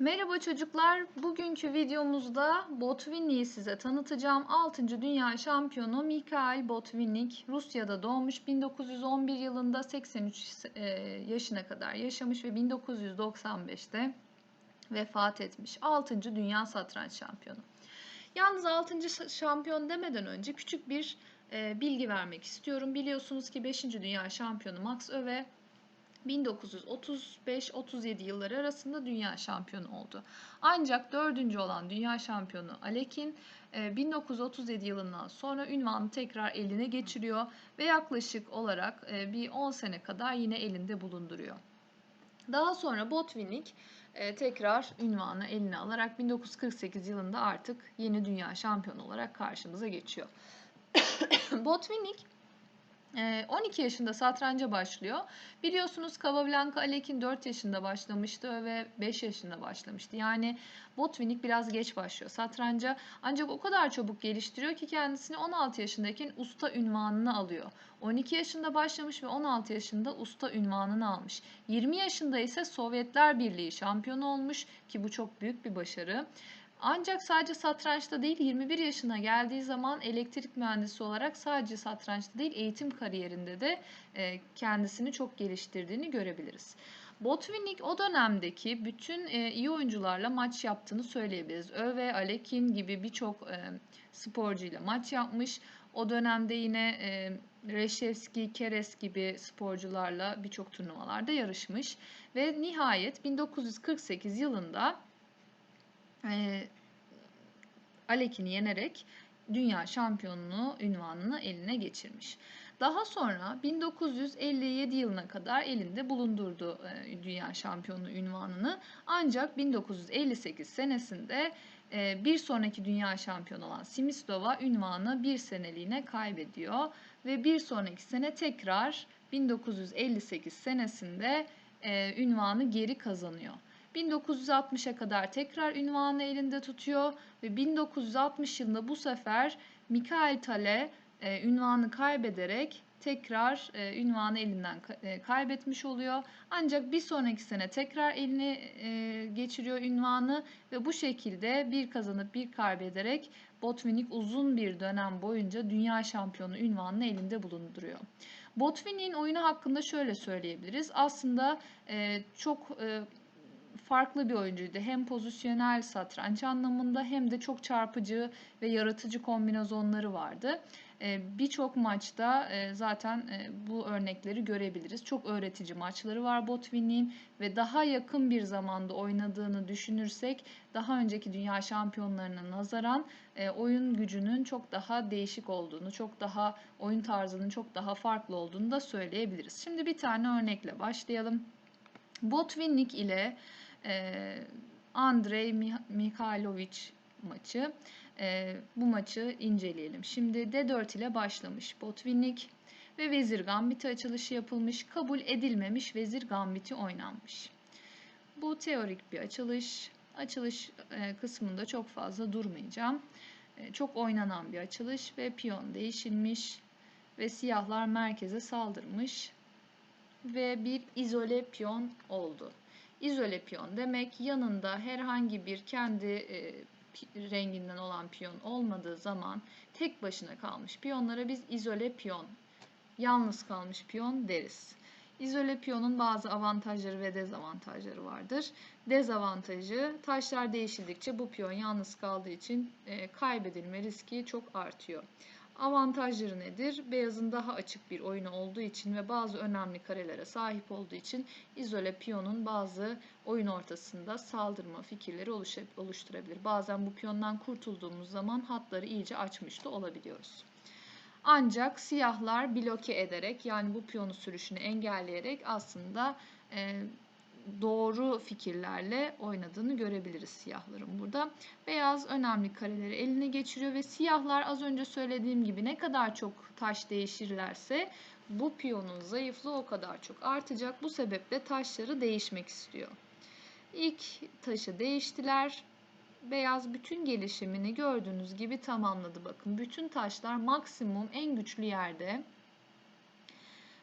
Merhaba çocuklar. Bugünkü videomuzda Botvinnik'i size tanıtacağım. 6. Dünya Şampiyonu Mikhail Botvinnik Rusya'da doğmuş. 1911 yılında 83 e, yaşına kadar yaşamış ve 1995'te vefat etmiş. 6. Dünya Satranç Şampiyonu. Yalnız 6. şampiyon demeden önce küçük bir e, bilgi vermek istiyorum. Biliyorsunuz ki 5. Dünya Şampiyonu Max Öve 1935-37 yılları arasında dünya şampiyonu oldu. Ancak dördüncü olan dünya şampiyonu Alekin 1937 yılından sonra ünvanı tekrar eline geçiriyor ve yaklaşık olarak e, bir 10 sene kadar yine elinde bulunduruyor. Daha sonra Botvinnik e, tekrar ünvanı eline alarak 1948 yılında artık yeni dünya şampiyonu olarak karşımıza geçiyor. Botvinnik 12 yaşında satranca başlıyor. Biliyorsunuz Capablanca Alekin 4 yaşında başlamıştı ve 5 yaşında başlamıştı. Yani Botvinnik biraz geç başlıyor satranca. Ancak o kadar çabuk geliştiriyor ki kendisini 16 yaşındayken usta ünvanını alıyor. 12 yaşında başlamış ve 16 yaşında usta ünvanını almış. 20 yaşında ise Sovyetler Birliği şampiyonu olmuş ki bu çok büyük bir başarı. Ancak sadece satrançta değil 21 yaşına geldiği zaman elektrik mühendisi olarak sadece satrançta değil eğitim kariyerinde de e, kendisini çok geliştirdiğini görebiliriz. Botvinnik o dönemdeki bütün e, iyi oyuncularla maç yaptığını söyleyebiliriz. Öve, Alekin gibi birçok e, sporcuyla maç yapmış. O dönemde yine Reşevski, Keres gibi sporcularla birçok turnuvalarda yarışmış. Ve nihayet 1948 yılında e, Alekin'i yenerek dünya şampiyonluğu ünvanını eline geçirmiş. Daha sonra 1957 yılına kadar elinde bulundurdu e, dünya şampiyonu ünvanını. Ancak 1958 senesinde e, bir sonraki dünya şampiyonu olan Simislova ünvanı bir seneliğine kaybediyor ve bir sonraki sene tekrar 1958 senesinde e, ünvanı geri kazanıyor. 1960'a kadar tekrar ünvanı elinde tutuyor ve 1960 yılında bu sefer Mikael Tale e, ünvanı kaybederek tekrar e, ünvanı elinden e, kaybetmiş oluyor. Ancak bir sonraki sene tekrar eline e, geçiriyor ünvanı ve bu şekilde bir kazanıp bir kaybederek Botvinnik uzun bir dönem boyunca dünya şampiyonu ünvanını elinde bulunduruyor. Botvinnik'in oyunu hakkında şöyle söyleyebiliriz. Aslında e, çok e, farklı bir oyuncuydu. Hem pozisyonel satranç anlamında hem de çok çarpıcı ve yaratıcı kombinasyonları vardı. Ee, birçok maçta e, zaten e, bu örnekleri görebiliriz. Çok öğretici maçları var Botvinnik'in ve daha yakın bir zamanda oynadığını düşünürsek daha önceki dünya şampiyonlarına nazaran e, oyun gücünün çok daha değişik olduğunu, çok daha oyun tarzının çok daha farklı olduğunu da söyleyebiliriz. Şimdi bir tane örnekle başlayalım. Botvinnik ile Andrei Mikhailovic maçı. E, bu maçı inceleyelim. Şimdi D4 ile başlamış Botvinnik ve Vezir Gambiti açılışı yapılmış. Kabul edilmemiş Vezir Gambiti oynanmış. Bu teorik bir açılış. Açılış e, kısmında çok fazla durmayacağım. E, çok oynanan bir açılış ve piyon değişilmiş ve siyahlar merkeze saldırmış ve bir izole piyon oldu. İzole piyon demek yanında herhangi bir kendi e, renginden olan piyon olmadığı zaman tek başına kalmış piyonlara biz izole piyon, yalnız kalmış piyon deriz. İzole piyonun bazı avantajları ve dezavantajları vardır. Dezavantajı taşlar değişildikçe bu piyon yalnız kaldığı için e, kaybedilme riski çok artıyor. Avantajları nedir? Beyazın daha açık bir oyunu olduğu için ve bazı önemli karelere sahip olduğu için izole piyonun bazı oyun ortasında saldırma fikirleri oluşturabilir. Bazen bu piyondan kurtulduğumuz zaman hatları iyice açmış da olabiliyoruz. Ancak siyahlar bloke ederek yani bu piyonu sürüşünü engelleyerek aslında e, doğru fikirlerle oynadığını görebiliriz siyahların burada. Beyaz önemli kareleri eline geçiriyor ve siyahlar az önce söylediğim gibi ne kadar çok taş değişirlerse bu piyonun zayıflığı o kadar çok artacak. Bu sebeple taşları değişmek istiyor. İlk taşı değiştiler. Beyaz bütün gelişimini gördüğünüz gibi tamamladı. Bakın bütün taşlar maksimum en güçlü yerde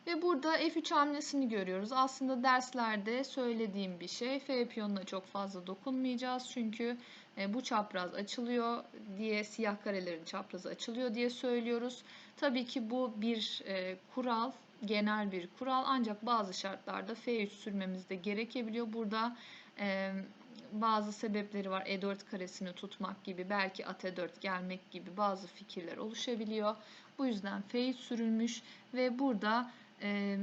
Ve burada F3 hamlesini görüyoruz. Aslında derslerde söylediğim bir şey. F piyonuna çok fazla dokunmayacağız. Çünkü e, bu çapraz açılıyor diye siyah karelerin çaprazı açılıyor diye söylüyoruz. Tabii ki bu bir e, kural, genel bir kural ancak bazı şartlarda F3 sürmemiz de gerekebiliyor. Burada e, bazı sebepleri var. E4 karesini tutmak gibi, belki at E4 gelmek gibi bazı fikirler oluşabiliyor. Bu yüzden F3 sürülmüş ve burada e,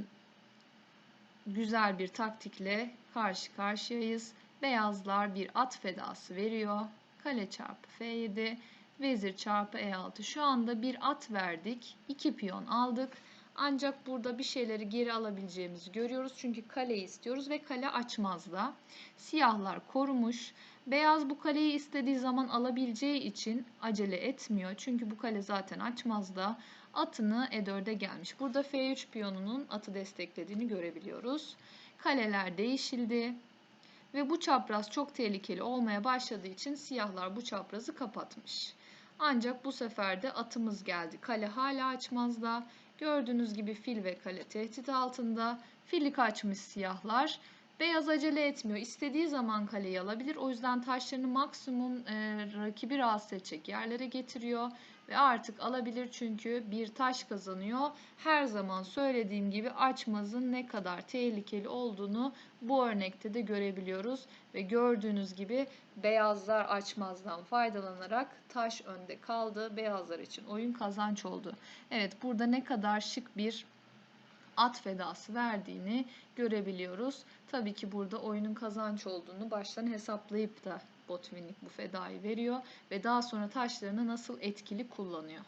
güzel bir taktikle karşı karşıyayız. Beyazlar bir at fedası veriyor. Kale çarpı F7, vezir çarpı E6. Şu anda bir at verdik. 2 piyon aldık. Ancak burada bir şeyleri geri alabileceğimizi görüyoruz. Çünkü kaleyi istiyoruz ve kale açmazda. Siyahlar korumuş. Beyaz bu kaleyi istediği zaman alabileceği için acele etmiyor. Çünkü bu kale zaten açmazda. Atını E4'e gelmiş. Burada F3 piyonunun atı desteklediğini görebiliyoruz. Kaleler değişildi. Ve bu çapraz çok tehlikeli olmaya başladığı için siyahlar bu çaprazı kapatmış. Ancak bu sefer de atımız geldi. Kale hala açmazda. Gördüğünüz gibi fil ve kale tehdit altında. Fili kaçmış siyahlar. Beyaz acele etmiyor. İstediği zaman kaleyi alabilir. O yüzden taşlarını maksimum e, rakibi rahatsız edecek yerlere getiriyor. Ve artık alabilir çünkü bir taş kazanıyor. Her zaman söylediğim gibi açmazın ne kadar tehlikeli olduğunu bu örnekte de görebiliyoruz. Ve gördüğünüz gibi beyazlar açmazdan faydalanarak taş önde kaldı. Beyazlar için oyun kazanç oldu. Evet burada ne kadar şık bir at fedası verdiğini görebiliyoruz. Tabii ki burada oyunun kazanç olduğunu baştan hesaplayıp da Botvinnik bu fedayı veriyor ve daha sonra taşlarını nasıl etkili kullanıyor.